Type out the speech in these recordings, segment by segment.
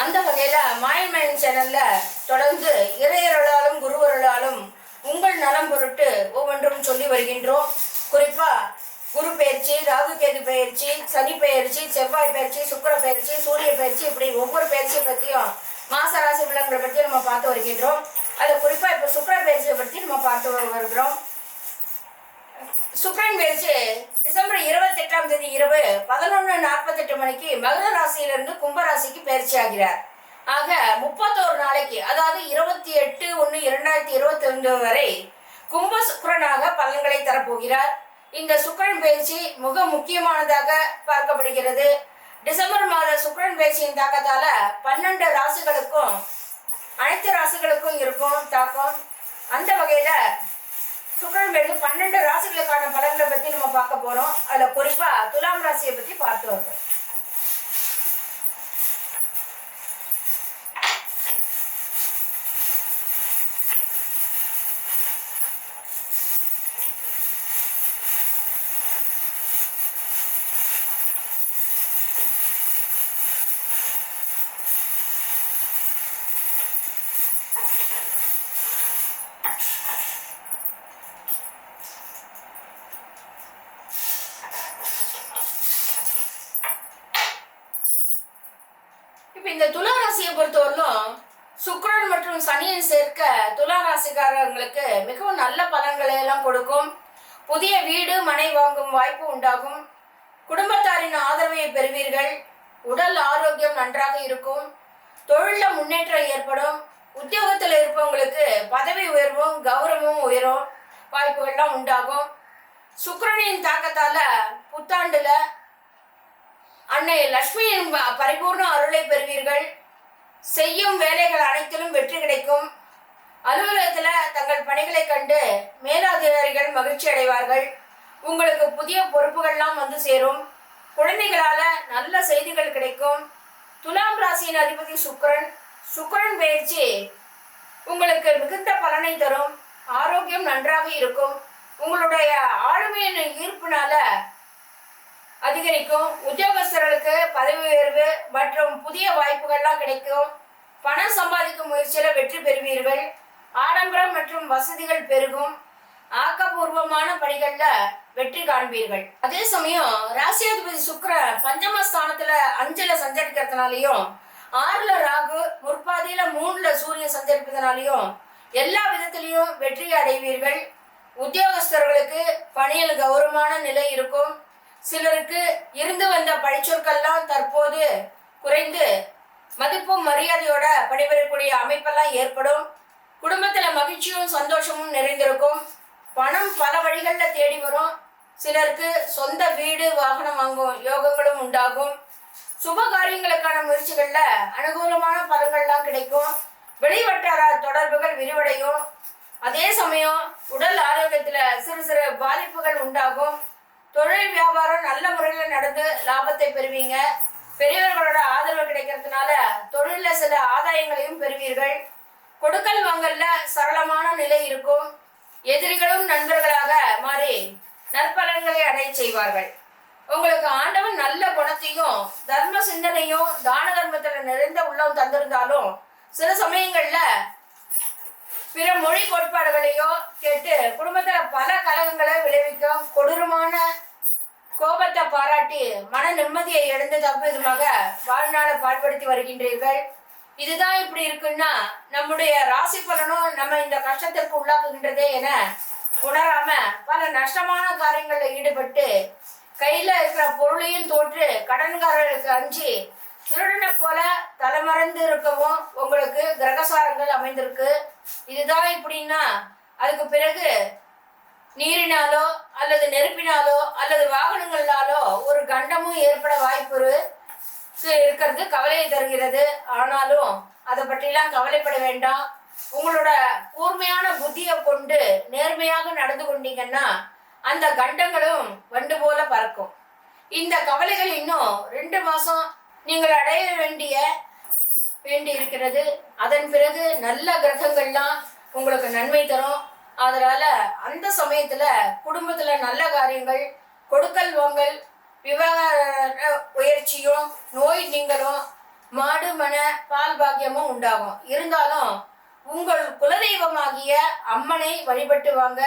அந்த வகையில் மாயன் சேனலில் தொடர்ந்து இறையர்களாலும் குருவர்களாலும் உங்கள் நலம் பொருட்டு ஒவ்வொன்றும் சொல்லி வருகின்றோம். குறிப்பாக குரு பயிற்சி ராகு கேது பயிற்சி சனி பயிற்சி செவ்வாய் பயிற்சி சுக்கிர பயிற்சி சூரிய பயிற்சி இப்படி ஒவ்வொரு பயிற்சியை பற்றியும் மாச ராசி விலங்குகளை பற்றி நம்ம பார்த்து வருகின்றோம். அது குறிப்பாக இப்போ சுக்கிர பயிற்சியை பற்றி நம்ம பார்த்து வருகிறோம். சுக்ரன் பயிற்சி டிசம்பர் இருபத்தி எட்டாம் தேதி இரவு பதினொன்று நாற்பத்தெட்டு மணிக்கு மகர ராசியிலிருந்து கும்பராசிக்கு பயிற்சி ஆகிறார். ஆக முப்பத்தோரு நாளைக்கு அதாவது இருபத்தி எட்டு ஒன்று இரண்டாயிரத்தி இருபத்தி ரெண்டு வரை கும்ப சுக்கரனாக பலன்களை தரப்போகிறார். இந்த சுக்கரன் பயிற்சி மிக முக்கியமானதாக பார்க்கப்படுகிறது. டிசம்பர் மாத சுக்கரன் பயிற்சியின் தாக்கத்தால பன்னெண்டு ராசிகளுக்கும் அனைத்து ராசிகளுக்கும் இருக்கும் தாக்கம். அந்த வகையில சுக்கரன் பிறகு பன்னெண்டு ராசிகளுக்கான பலன்களை பத்தி நம்ம பார்க்க போறோம். அதுல குறிப்பா துலாம் ராசியை பத்தி பார்த்து வரோம் இந்த துலா ராசியை பொறுத்தவரையிலும் சுக்கரன் மற்றும் சனியின் சேர்க்க துலா ராசிக்காரர்களுக்கு மிகவும் நல்ல பலன்களை எல்லாம் கொடுக்கும். புதிய வீடு மனை வாங்கும் வாய்ப்பு உண்டாகும். குடும்பத்தாரின் ஆதரவை பெறுவீர்கள். உடல் ஆரோக்கியம் நன்றாக இருக்கும். தொழில முன்னேற்றம் ஏற்படும். உத்தியோகத்தில் இருப்பவங்களுக்கு பதவி உயர்வும் கௌரவமும் உயரும் வாய்ப்புகள்லாம் உண்டாகும். சுக்கரனின் தாக்கத்தால புத்தாண்டுல அன்னை லட்சுமியின் பரிபூர்ண அருளை பெறுவீர்கள். செய்யும் வேலைகள் அனைத்திலும் வெற்றி கிடைக்கும். அலுவலகத்தில் தங்கள் பணிகளை கண்டு மேலதிகாரிகள் மகிழ்ச்சி அடைவார்கள். உங்களுக்கு புதிய பொறுப்புகள்லாம் வந்து சேரும். குழந்தைகளால் நல்ல செய்திகள் கிடைக்கும். துலாம் ராசியின் அதிபதி சுக்கிரன் சுக்கரன் பயிற்சி உங்களுக்கு மிகுந்த பலனை தரும். ஆரோக்கியம் நன்றாக இருக்கும். உங்களுடைய ஆளுமையின் ஈர்ப்புனால அதிகரிக்கும். உத்தியோகஸ்தர்களுக்கு பதவி உயர்வு மற்றும் புதிய வாய்ப்புகள்லாம் கிடைக்கும். பணம் சம்பாதிக்கும் முயற்சியில் வெற்றி பெறுவீர்கள். ஆடம்பரம் மற்றும் வசதிகள் பெருகும். ஆக்கப்பூர்வமான பணிகளில் வெற்றி காண்பீர்கள். அதே சமயம் ராசியாதிபதி சுக்கிர பஞ்சமஸ்தானத்துல அஞ்சுல சஞ்சரிக்கிறதுனாலையும் ஆறுல ராகு முற்பாதியில மூணுல சூரியன் சஞ்சரிப்பதனாலையும் எல்லா விதத்திலையும் வெற்றி அடைவீர்கள். உத்தியோகஸ்தர்களுக்கு பணியில் கௌரவமான நிலை இருக்கும். சிலருக்கு இருந்து வந்த பழிச்சொற்கள்லாம் தற்போது குறைந்து மதிப்பும் மரியாதையோட பணிபுரியக்கூடிய அமைப்பெல்லாம் ஏற்படும். குடும்பத்துல மகிழ்ச்சியும் சந்தோஷமும் நிறைந்திருக்கும். பணம் பல வழிகளில் தேடி வரும். சிலருக்கு சொந்த வீடு வாகனம் வாங்கும் யோகங்களும் உண்டாகும். சுப காரியங்களுக்கான முயற்சிகளில் அனுகூலமான பலன்கள்லாம் கிடைக்கும். வெளிவட்டார தொடர்புகள் விரிவடையும். அதே சமயம் உடல் ஆரோக்கியத்தில் சிறு சிறு பாதிப்புகள் உண்டாகும். தொழில் வியாபாரம் நல்ல முறையில் நடந்து லாபத்தை பெறுவீங்க. பெரியவர்களோட ஆதரவு கிடைக்கிறதுனால தொழிலில் சில ஆதாயங்களையும் பெறுவீர்கள். கொடுக்கல் வாங்கல்ல சரளமான நிலை இருக்கும். எதிரிகளும் நண்பர்களாக மாறி நற்பலன்களை அடைய செய்வார்கள். உங்களுக்கு ஆண்டவன் நல்ல குணத்தையும் தர்ம சிந்தனையும் தான தர்மத்தில் நிறைந்த உள்ளம் தந்திருந்தாலும் சில சமயங்களில் பிற மொழி கோட்பாடுகளையோ கேட்டு குடும்பத்தில் பல பாராட்டி மன நிம்மதியை இழந்து தப்புவிதமாக வாழ்நாளை பாடுபடுத்தி வருகின்றீர்கள். இதுதான் இப்படி இருக்குன்னா நம்முடைய ராசி பலனும் நம்ம இந்த கஷ்டத்திற்கு உள்ளாக்குகின்றதே என உணராம பல நஷ்டமான காரியங்கள்ல ஈடுபட்டு கையில இருக்கிற பொருளையும் தோற்று கடன்காரர்களுக்கு அஞ்சு திருடனை போல தலைமறைந்து இருக்கவும் உங்களுக்கு கிரகசாரங்கள் அமைந்திருக்கு. இதுதான் இப்படின்னா அதுக்கு பிறகு நீரினாலோ அல்லது நெருப்பினாலோ அல்லது வாகனங்களாலோ ஒரு கண்டமும் ஏற்பட வாய்ப்பு இருக்கிறது கவலையை தருகிறது. ஆனாலும் அதை பற்றிலாம் கவலைப்பட வேண்டாம். உங்களோட கூர்மையான புத்தியை கொண்டு நேர்மையாக நடந்து கொண்டீங்கன்னா அந்த கண்டங்களும் வண்டு போல பறக்கும். இந்த கவலைகள் இன்னும் ரெண்டு மாசம் நீங்கள் அடைய வேண்டிய வேண்டி இருக்கிறது அதன் பிறகு நல்ல கிரகங்கள்லாம் உங்களுக்கு நன்மை தரும். அதனால அந்த சமயத்துல குடும்பத்துல நல்ல காரியங்கள் கொடுக்கல் வாங்கல் விவகார உயர்ச்சியும் நோய் நீங்களும் மாடு மன பால் பாக்கியமும் உண்டாகும். இருந்தாலும் உங்கள் குலதெய்வமாகிய அம்மனை வழிபட்டு வாங்க.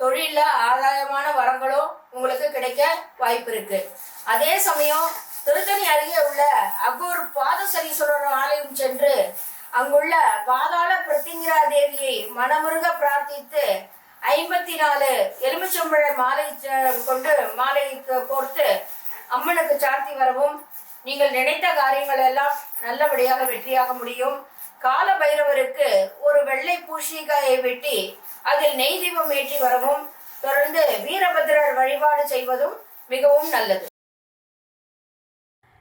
தொழில ஆதாயமான வரங்களும் உங்களுக்கு கிடைக்க வாய்ப்பு இருக்கு. அதே சமயம் திருத்தணி அருகே உள்ள அகூர் பாதசரீஸ்வரர் ஆலயம் சென்று அங்குள்ள பாதாள பிரத்திங்கிரா தேவியை மனமுருக பிரார்த்தித்து ஐம்பத்தி நாலு எலுமிச்சம்பழ மாலை கொண்டு மாலை போர்த்து கோர்த்து அம்மனுக்கு சாத்தி வரவும். நீங்கள் நினைத்த காரியங்கள் எல்லாம் நல்லபடியாக வெற்றியாக முடியும். கால பைரவருக்கு ஒரு வெள்ளை பூஷிகாயை வெட்டி அதில் நெய் தீபம் ஏற்றி வரவும். தொடர்ந்து வீரபத்ரர் வழிபாடு செய்வதும் மிகவும் நல்லது.